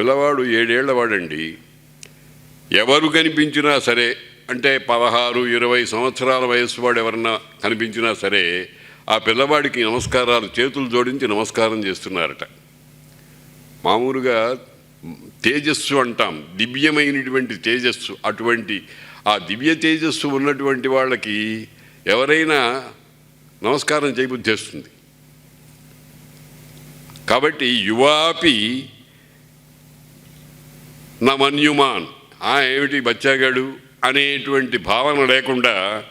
పిల్లవాడు ఏడేళ్ళ వాడండి. ఎవరు కనిపించినా సరే అంటే పదహారు ఇరవై సంవత్సరాల వయస్సు వాడు ఎవరన్నా కనిపించినా సరే ఆ పిల్లవాడికి నమస్కారాలు చేతులు జోడించి నమస్కారం చేస్తున్నారట. మామూలుగా తేజస్సు అంటాం దివ్యమైనటువంటి తేజస్సు. అటువంటి ఆ దివ్య తేజస్సు ఉన్నటువంటి వాళ్ళకి ఎవరైనా నమస్కారం చేయబుద్ధేస్తుంది కాబట్టి యువాపి నా మన్యుమాన్ ఆ ఏమిటి బచ్చాగాడు? అనేటువంటి భావన లేకుండా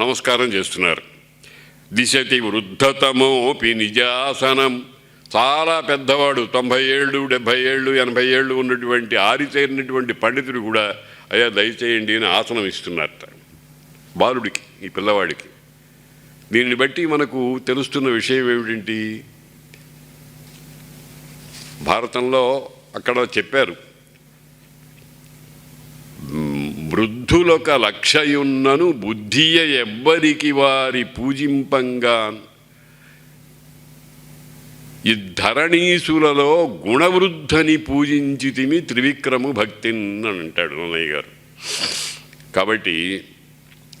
నమస్కారం చేస్తున్నారు. దిశతి వృద్ధతమోపి నిజాసనం. చాలా పెద్దవాడు తొంభై ఏళ్ళు డెబ్భై ఏళ్ళు ఎనభై ఏళ్ళు ఉన్నటువంటి ఆరితేరినటువంటి పండితుడు కూడా అయ్యా దయచేయండి అని ఆసనం ఇస్తున్నారట. బాలుడికి ఈ పిల్లవాడికి. దీన్ని బట్టి మనకు తెలుస్తున్న విషయం ఏమిటంటే భారతంలో అక్కడ చెప్పారు. వృద్ధులొక లక్షయున్నను బుద్ధియ ఎవ్వరికి వారి పూజింపంగా ఈ ధరణీసులలో గుణవృద్ధని పూజించితిమి త్రివిక్రము భక్తిన్ అని అంటాడు నన్నయ్య గారు. కాబట్టి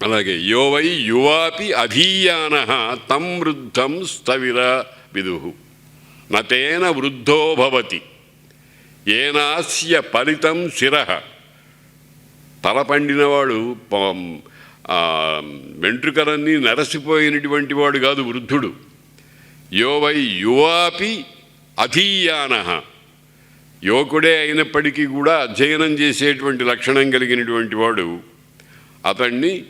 అలాగే యోవై యువాపి అధీయాన తం వృద్ధం స్థవిర విదుహు నతేన వృద్ధో భవతి. ఏనాస్య ఫలితం శిర. తల పండినవాడు వెంట్రుకలన్నీ నరసిపోయినటువంటి వాడు కాదు వృద్ధుడు. యో వై యువాపి అధీయాన. యువకుడే అయినప్పటికీ కూడా అధ్యయనం చేసేటువంటి లక్షణం కలిగినటువంటి వాడు అతన్ని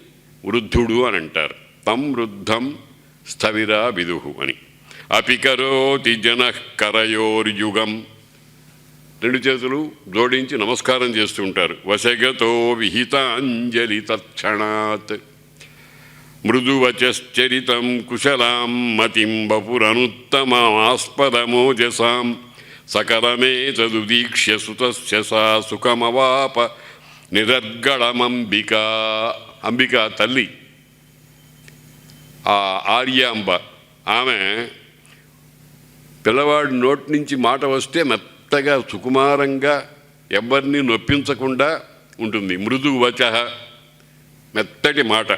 వృద్ధుడు అని అంటారు. తం వృద్ధం స్థవిరా విదుహు అని. అపికరోతి జన కరయోర్యుగం రెండు చేతులు జోడించి నమస్కారం చేస్తుంటారు వశగతో విహితాంజలి తత్క్షణాత్. మృదువచరితం కుశలాం మతిం బపురనుత్తమాస్పదమోజసాం సకలమే తదుదీక్ష్య సుతస్య సా సుఖమవాప నిరగ్గడమంబిక అంబిక తల్లి. ఆ ఆర్యాంబ. ఆమె పిల్లవాడు నోటి నుంచి మాట వస్తే మెత్తగా సుకుమారంగా ఎవరిని నొప్పించకుండా ఉంటుంది. మృదు వచ మెత్తటి మాట.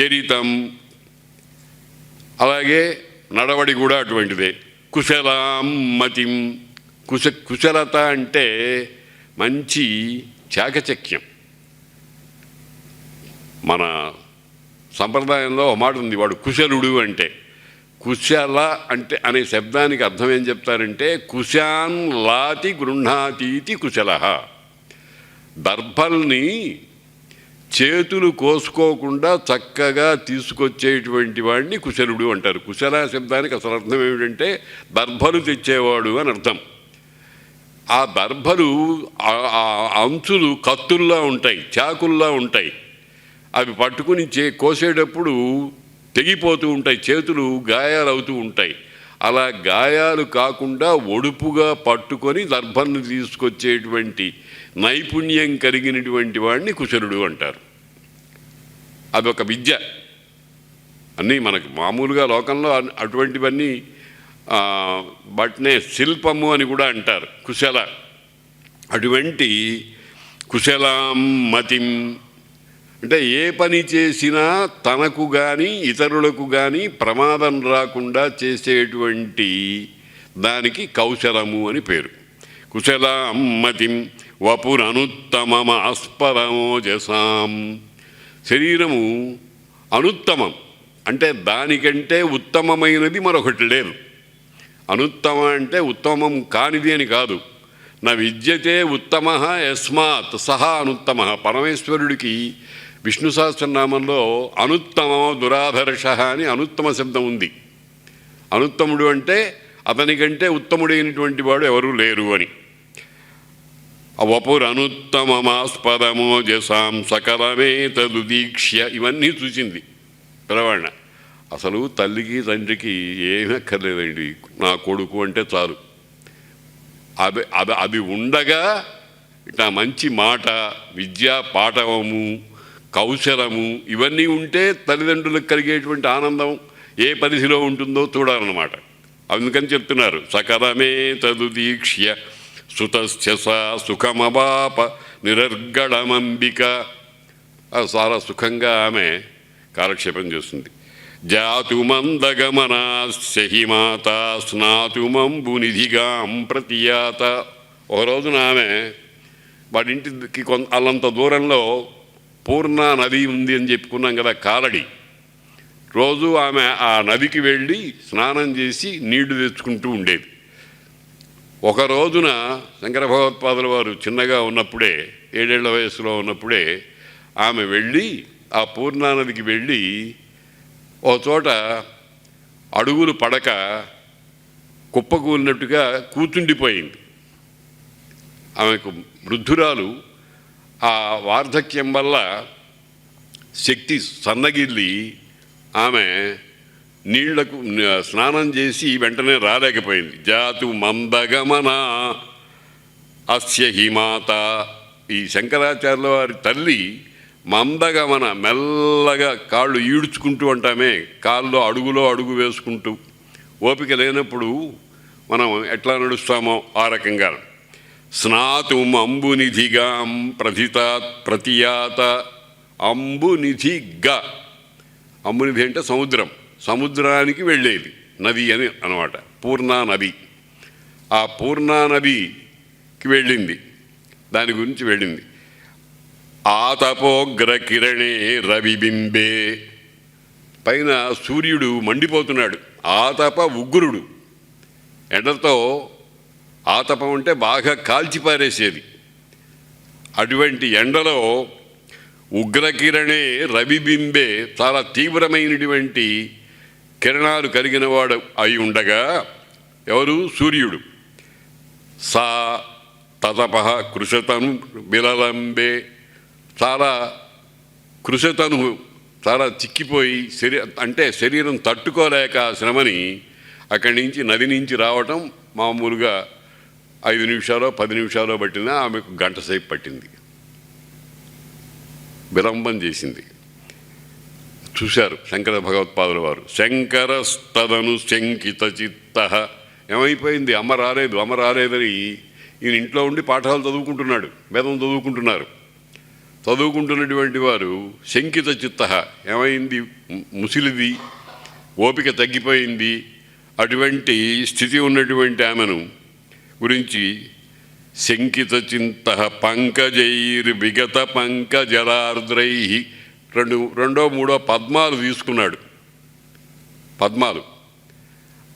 చరితం. అలాగే నడవడి కూడా అటువంటిదే. కుశలాం మతిం. కుశ కుశలత అంటే మంచి చాకచక్యం. మన సంప్రదాయంలో ఒక మాట ఉంది వాడు కుశలుడు అంటే. కుశల అంటే అనే శబ్దానికి అర్థం ఏం చెప్తారంటే కుశాన్ లాతి గృహ్ణాతీతి కుశల. దర్భల్ని చేతులు కోసుకోకుండా చక్కగా తీసుకొచ్చేటువంటి వాడిని కుశలుడు అంటారు. కుశల శబ్దానికి అసలు అర్థం ఏమిటంటే దర్భలు తెచ్చేవాడు అని అర్థం. ఆ దర్భలు ఆ- అంచులు కత్తుల్లా ఉంటాయి చాకుల్లా ఉంటాయి. అవి పట్టుకుని చే కోసేటప్పుడు తెగిపోతూ ఉంటాయి చేతులు గాయాలు అవుతూ ఉంటాయి. అలా గాయాలు కాకుండా ఒడుపుగా పట్టుకొని దర్భను తీసుకొచ్చేటువంటి నైపుణ్యం కలిగినటువంటి వాడిని కుశలుడు అంటారు. అదొక విద్య. అన్నీ మనకు మామూలుగా లోకంలో అటువంటివన్నీ బట్నే శిల్పము అని కూడా అంటారు. కుశల. అటువంటి కుశలాం మతిం అంటే ఏ పని చేసినా తనకు కానీ ఇతరులకు కానీ ప్రమాదం రాకుండా చేసేటువంటి దానికి కౌశలము అని పేరు. కుశలాం మతిం వపురనుత్తమమాస్పదమోజసాం శరీరము అనుత్తమం. అంటే దానికంటే ఉత్తమమైనది మరొకటి లేదు. అనుత్తమ అంటే ఉత్తమం కానిది అని కాదు. నా విద్యతే ఉత్తమ యస్మాత్ సహా అనుత్తమ. పరమేశ్వరుడికి విష్ణు సహస్రనామంలో అనుత్తమ దురాధర్ష అని అనుత్తమ శబ్దం ఉంది. అనుత్తముడు అంటే అతనికంటే ఉత్తముడైనటువంటి వాడు ఎవరూ లేరు అని. వపురనుత్తమమాస్పదమోజసాం సకలమే తదుదీక్ష్య ఇవన్నీ చూసింది పిలవాణ అసలు తల్లికి తండ్రికి ఏమీ అక్కర్లేదండి. నా కొడుకు అంటే చాలు. అది అది అది ఉండగా ఇట్లా మంచి మాట విద్యా పాఠవము కౌశలము ఇవన్నీ ఉంటే తల్లిదండ్రులకు కలిగేటువంటి ఆనందం ఏ పరిధిలో ఉంటుందో చూడాలన్నమాట. అందుకని చెప్తున్నారు సకరమే తదు దీక్ష్య సా సుఖమవాప నిరర్గళమంబిక. చాలా సుఖంగా ఆమె కాలక్షేపం చేస్తుంది. జాతు మందగమనాస్య మాత స్నాతుమంబు నిధిగాం ప్రతియాత. ఒక రోజున ఆమె వాడింటికి కొంత అల్లంత దూరంలో పూర్ణ నది ఉంది అని చెప్పుకున్నాం కదా కాలడి. రోజు ఆమె ఆ నదికి వెళ్ళి స్నానం చేసి నీళ్ళు తెచ్చుకుంటూ ఉండేది. ఒక రోజున శంకర భగవత్పాదుల వారు చిన్నగా ఉన్నప్పుడే ఏడేళ్ళ వయసులో ఉన్నప్పుడే ఆమె వెళ్ళి ఆ పూర్ణానదికి వెళ్ళి ఓ చోట అడుగులు పడక కుప్పకూలినట్టుగా కూతుండిపోయింది. ఆమెకు వృద్ధురాలు ఆ వార్ధక్యం వల్ల శక్తి సన్నగిల్లి ఆమె నీళ్ళకు స్నానం చేసి వెంటనే రాలేకపోయింది. జాతు మందగమన అస్య హిమాత ఈ శంకరాచార్యుల వారి తల్లి మందగమన మెల్లగా కాళ్ళు ఈడ్చుకుంటూ అంటామే కాళ్ళు అడుగులో అడుగు వేసుకుంటూ. ఓపిక లేనప్పుడు మనం ఎట్లా నడుస్తామో ఆ రకంగా. స్నాతుం అంబునిధిగాం ప్రథితాత్ ప్రతియాత అంబునిధిగా. అంబునిధి అంటే సముద్రం. సముద్రానికి వెళ్ళేది. నది అని అనమాట. పూర్ణా నది. ఆ పూర్ణా నదికి వెళ్ళింది. దాని గురించి వెళ్ళింది. ఆతపోగ్ర కిరణే రవిబింబే పైన సూర్యుడు మండిపోతున్నాడు. ఆతప ఉగ్రుడు. ఎండతో ఆతపం అంటే బాగా కాల్చిపారేసేది అటువంటి ఎండలో ఉగ్రకిరణే రవిబింబే చాలా తీవ్రమైనటువంటి కిరణాలు కలిగిన వాడు అయి ఉండగా ఎవరు? సూర్యుడు. సా తతప కృషతను బిలలంబే చాలా కృషతను చాలా చిక్కిపోయి శరీ అంటే శరీరం తట్టుకోలేక ఆ శ్రమని అక్కడి నుంచి నది నుంచి రావటం మామూలుగా ఐదు నిమిషాలు పది నిమిషాలు పట్టినా ఆమెకు గంట సేపు పట్టింది. విలంబం చేసింది. చూశారు శంకర భగవత్పాదుల వారు. శంకరస్తదను శంకిత చిత్త. ఏమైపోయింది? అమ్మ రాలేదు అమ్మ రాలేదని ఈయన ఇంట్లో ఉండి పాఠాలు చదువుకుంటున్నాడు వేదం చదువుకుంటున్నారు. చదువుకుంటున్నటువంటి వారు శంకిత చిత్త. ఏమైంది? ముసిలిది ఓపిక తగ్గిపోయింది. అటువంటి స్థితి ఉన్నటువంటి ఆమెను గురించి శంకిత చింత పంకజైర్ విగత పంకజలార్ద్రై. రెండు రెండో మూడో పద్మాలు తీసుకున్నాడు. పద్మాలు.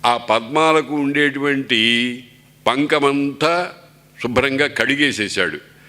ఆ పద్మాలకు ఉండేటువంటి పంకమంతా శుభ్రంగా కడిగేసేసాడు